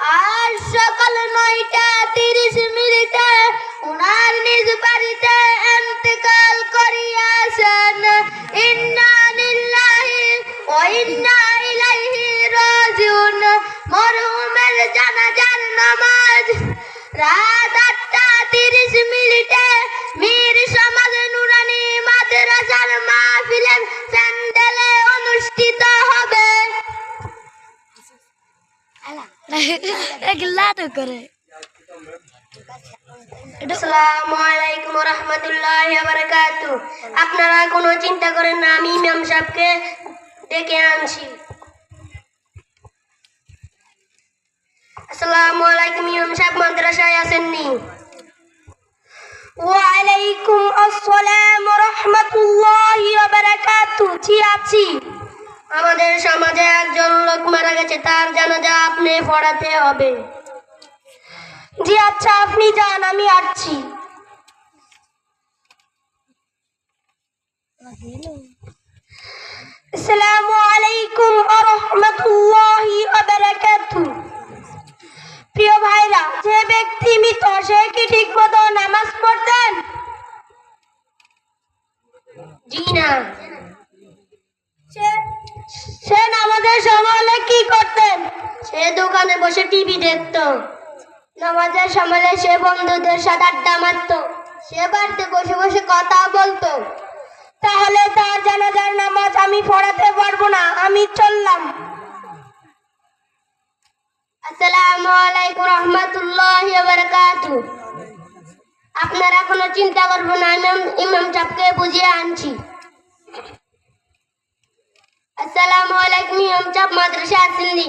আর সকাল নয়টা তিরিশ মিনিটে ওনার নিজ বাড়িতে এন্তেকাল করিয়াছেন। ইন্না লিল্লাহি ওয়া ইন্না ইলাইহি রাজিউন। মরহুমের জানাজার নামাজ রাত আটটা তিরিশ মিনিটে করে আসসালামু রহমতুল্লাহ বারাকাতু আপনারা কোনো চিন্তা করেন না, আমি ইমাম সাহেবকে ডেকে আনছি। আসসালামু আলাইকুম ইমাম সাহেব, মাদ্রাসায় আসেননি আসসালাম আমাদের সমাজে একজন লোক মারা গেছে, তার জানাজা আপনি পড়াতে হবে। জি আচ্ছা আপনি যান, আমি আসছি। আসসালামু আলাইকুম ওয়া রাহমাতুল্লাহি ওয়া বারাকাতুহু প্রিয় ভাইরা, যে ব্যক্তি মৃত, সে কি ঠিকমতো নামাজ পড়তেন? জি, না। নামাজের সময় কি করতেন? সে দোকানে বসে টিভি দেখতো। নামাজের সময় সে বন্ধুদের সাথে আড্ডা মারত। সে বাড়িতে বসে বসে কথা বলতো। তাহলে তার জানাজার নামাজ আমি পড়াতে পারব না, আমি চললাম। আসসালামু আলাইকুম রহমতুল্লাহ বারাকাতু। আপনারা কোনো চিন্তা করবেন না ইমাম ইমাম সাহেবকে বুঝিয়ে আনছি। আসসালামু আলাইকুম ইমাম সাহেব মাদ্রাসা আসেননি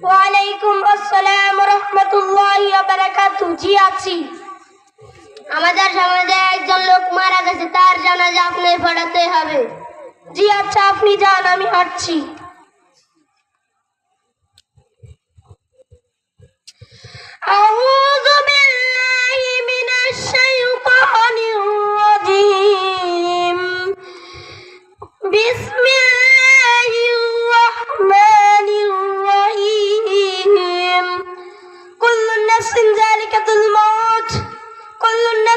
ওয়ালাইকুম আসসালাম রহমতুল্লাহ বারাকাতু জি আছি আমাদের সমাজে একজন লোক মারা গেছে তার জানাজা আপনি পড়াতে হবে জি আচ্ছা আপনি যান আমি হাঁটছি أعوذ بالله من الشيطان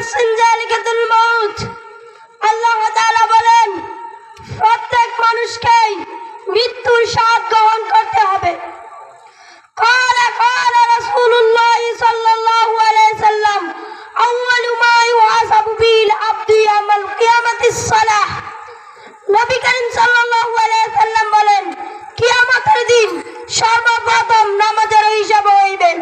كل نفس ذلكة الموت আল্লাহ তাআলা বলেন প্রত্যেক মানুষকেই মৃত্যুর স্বাদ গ্রহণ করতে হবে قال قال رسول الله صلى الله عليه وسلم أول ما يحاسب به العبد يوم القيامة الصلاة নবী করিম সাল্লাল্লাহু আলাইহি সাল্লাম বলেন কিয়ামতের দিন সর্বপ্রথম নামাজের হিসাব হইবেন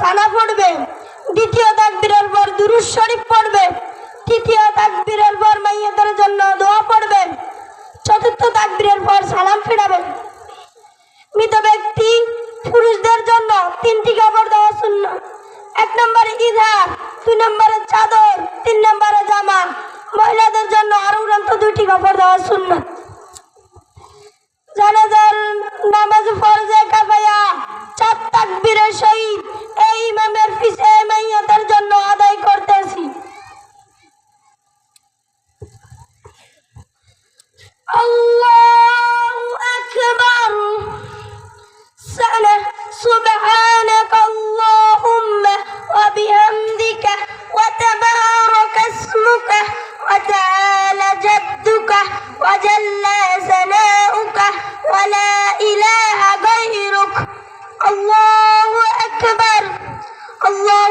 সানা পড়বে। দ্বিতীয় তাকবীরের পর দুরুজ শরীফ পড়বে। তৃতীয় তাকবীরের পর মাইয়াদের জন্য দোয়া পড়বে। চতুর্থ তাকবীরের পর সালাম ফেরাবেন মৃত ব্যক্তি পুরুষদের জন্য তিনটি কাপড় দেওয়া শূন্য। এক নম্বরে ইধার দুই নম্বরে চাদর, তিন নম্বরে জামা। মহিলাদের জন্য আরও উড়ন্ত দুইটি কাপড় দেওয়া শূন্য। জানাজার নামাজ ফরজে কাফায়া, চার তাকবীরের সহিত ইমামের পিছে মাইয়াতের জন্য আদায় করতেছি আল্লাহু আকবার সানা সুবহানা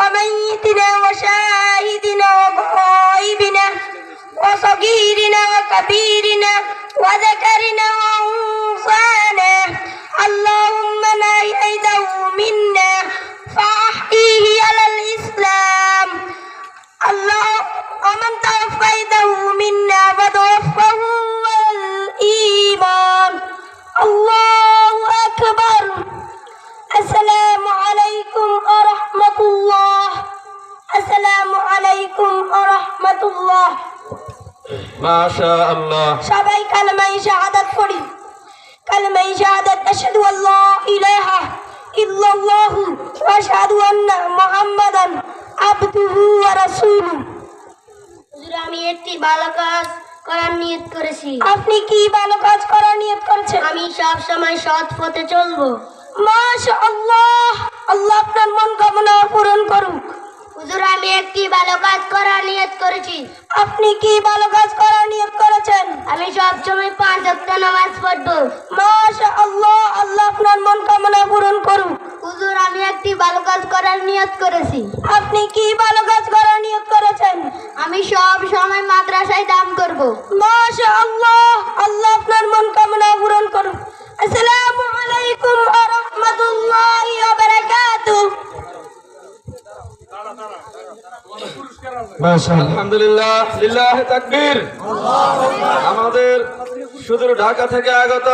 وميتنا وشاهدنا وغائبنا وصغيرنا وكبيرنا وذكرنا وأنصانا সবাই কালেমাই শাহাদাত পড়ি। কালেমাই শাহাদাত আশহাদু আল্লা ইলাহা ইল্লাল্লাহ ওয়া আশহাদু আন্না মুহাম্মাদান আবদুহু ওয়া রাসূলুহু হুজুর আমি একটি ভালো কাজ করার নিয়ত করেছি। আপনি কি ভালো কাজ করার নিয়ত করছেন? আমি সব সময় সৎ পথে চলবো। মাশাআল্লাহ। আল্লাহ আপনার মন কামনা পূরণ করুক। হুজুর আমি একটি ভালো কাজ করার নিয়ত করেছি। আপনি কি ভালো কাজ করার নিয়ত করেছেন? আমি সব সময় পাঁচ ওয়াক্ত নামাজ পড়ব। মাশাআল্লাহ আল্লাহ আপনার মন কামনা পূরণ করুক। হুজুর আমি একটি ভালো কাজ করার নিয়ত করেছি। আপনি কি ভালো কাজ করার নিয়ত করেছেন? আমি সব সময় মাদ্রাসায় দান করব। মাশাআল্লাহ আল্লাহ আপনার মন কামনা পূরণ করুন আসসালামু আলাইকুম তাকবীর। আমাদের শুধু ঢাকা থেকে আগত